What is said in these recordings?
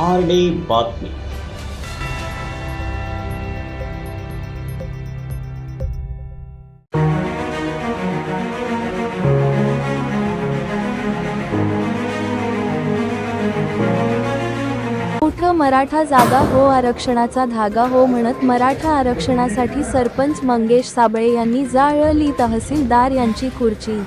R D बातमी मराठा जागा हो आरक्षणाचा धागा हो म्हणत मराठा आरक्षणासाठी सरपंच मंगेश साबळे यांनी जाळली तहसीलदार यांची खुर्ची.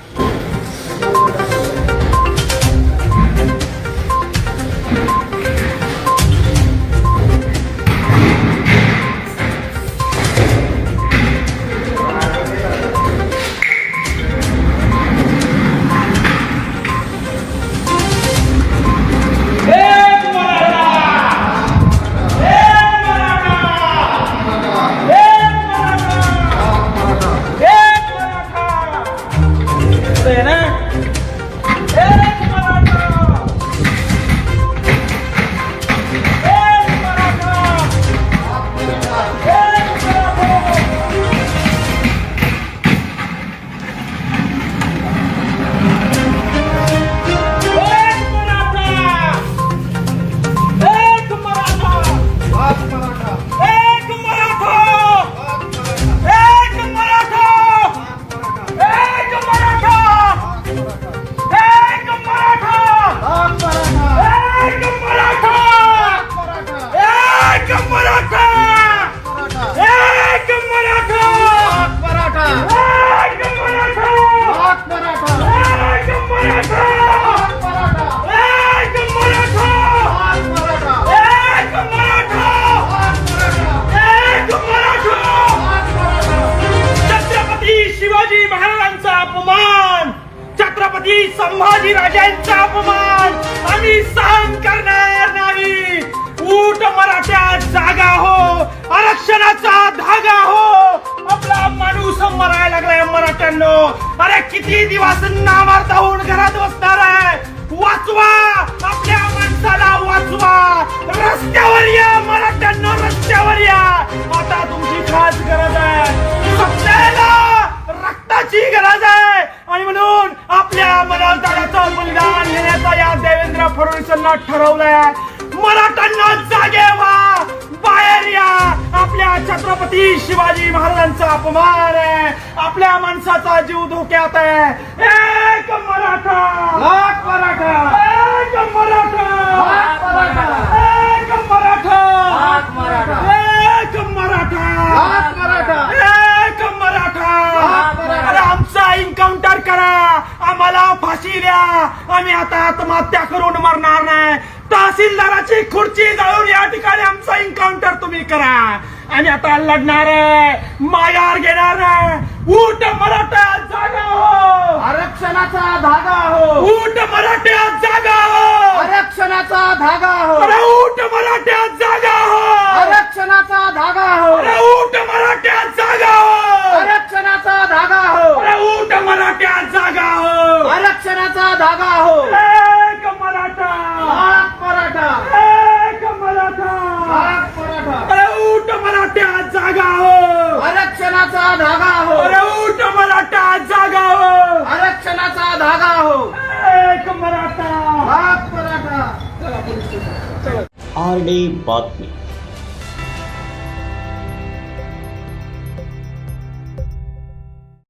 राजांचा अपमान आम्ही सहन करणार नाही. ऊट मराठ्या जागा हो आरक्षणाचा धागा हो. आपला माणूस मरायला लागलाय मराठ्यांनो. अरे किती दिवस नामार्थ होऊन घरा आपल्या मुलगा बलिदान घेण्याचा या देवेंद्र फडणवीसांना ठरवलंय. मराठ्यांना जागे व्हा. बाहेर या. आपल्या छत्रपती शिवाजी महाराजांचा अपमान आहे. आपल्या माणसाचा जीव धोक्यात आहे एक मराठा लाख मराठा एक मराठा लाख मराठा. एक मराठा लाख मराठा. एक मराठा लाख मराठा. एक मराठा लाख मराठा. अरे आमचा एन्काउंटर करा आम्हाला फाशी द्या आम्ही आता आत्महत्या करून मरणार नाही. तहसीलदाराची खुर्ची जाळून या ठिकाणी आमचा एन्काउंटर तुम्ही करा. आम्ही आता लढणार आहे. माघार घेणार आहे. ऊट मराठा जागा हो. आरक्षणाचा धागा हो. ऊट मराठ्या जागा हो. आरक्षणाचा धागा हो. ऊट मराठ्या जागा हो आरक्षणाचा धागा हो अरे ऊट मराठ्या जागा हो आरक्षणाचा धागा हो अरे ऊट मराठ्या जागा हो आरक्षणाचा धागा हो एक मराठा लाख मराठा एक मराठा लाख मराठा अरे ऊट मराठ्या जागा हो आरक्षणाचा धागा हो अरे ऊट मराठा जागा हो. आरक्षणाचा धागा हो एक मराठा. लाख मराठा. आर डी बातमी.